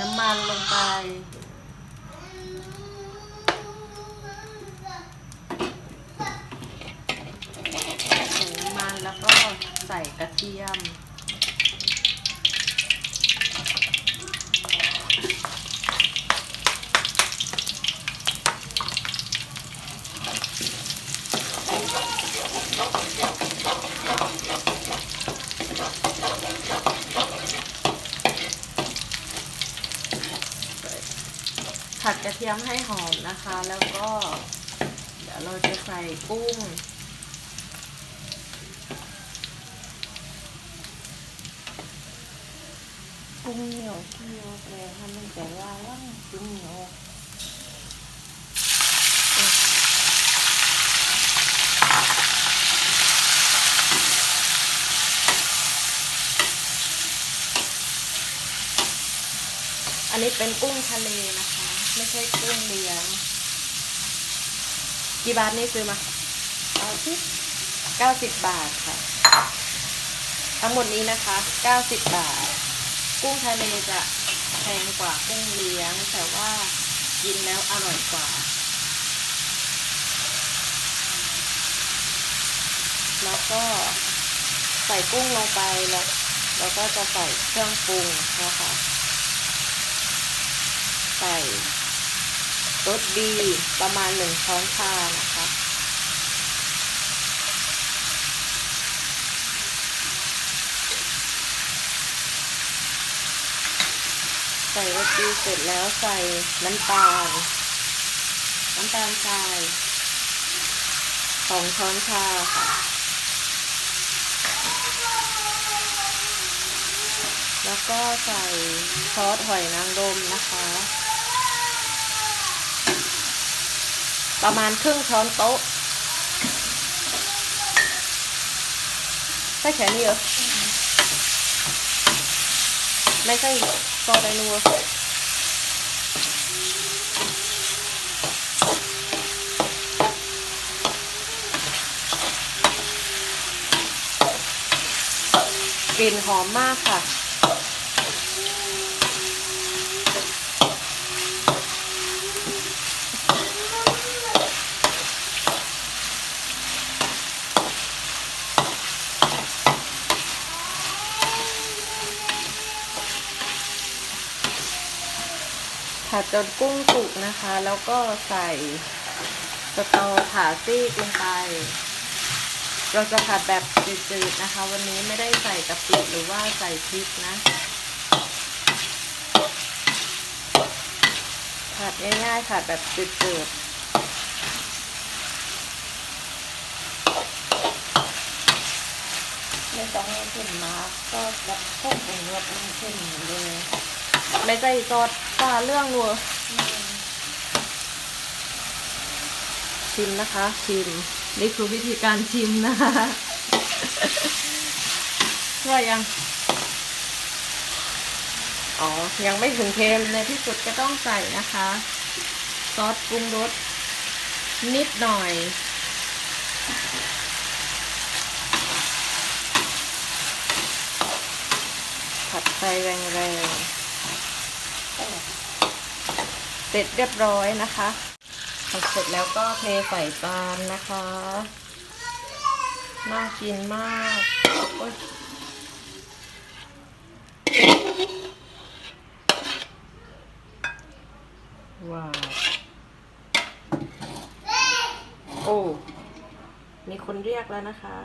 น้ำมันลงไป ใส่น้ำมันแล้วก็ใส่กระเทียม ผัดกระเทียมให้หอมนะคะ แล้วก็ เดี๋ยวเราจะใส่กุ้ง กุ้งเหนียวเคี่ยวแปลให้มันแต่ว่าว่างกุ้งเหนียวอันนี้เป็นกุ้งทะเลนะคะ ไม่ใช่กุ้งเลี้ยง กี่บาทนี่ซื้อมาเอาที่90บาทค่ะ ทั้งหมดนี้นะคะ90บาท กุ้งทะเลจะแพงกว่ากุ้งเลี้ยง แต่ว่ากินแล้วอร่อยกว่า แล้วก็ใส่กุ้งลงไปแล้วเราก็จะใส่เครื่องปรุงนะคะ ใส่ รสดีประมาณหนึ่งช้อนชานะคะใส่รสดีเสร็จแล้วใส่น้ำตาล น้ำตาลทรายสองช้อนชาค่ะ แล้วก็ใส่ซอสหอยนางรมนะคะ ประมาณครึ่งช้อนโต๊ะใส่แค่นี้เหรอ ไม่ใช่ซอสไดนัวกลิ่นหอมมากค่ะ ผัดจนกุ้งสุกนะคะ แล้วก็ใส่สตอผ่าซีกลงไป เราจะผัดแบบจืดๆนะคะ วันนี้ไม่ได้ใส่กะปิหรือว่าใส่พริกนะ ผัดง่ายๆผัดแบบจืดไม่ต้องให้ขึ้นมาก็แบบต้มเป็นรสมันขึ้นเลย ไม่ใส่ซอสปลาเรื่องนัวชิมนะคะ ชิม นี่คือวิธีการชิมนะคะว่ายัง อ๋อ ยังไม่ถึงเค็มในที่สุดก็ต้องใส่นะคะ ซอสปรุงรสนิดหน่อยผัดไฟแรงๆ เสร็จเรียบร้อยนะคะผัดเสร็จแล้วก็เทใส่จานนะคะ น่ากินมากโอ๊ยว้าวโอ้มีคนเรียกแล้วนะคะ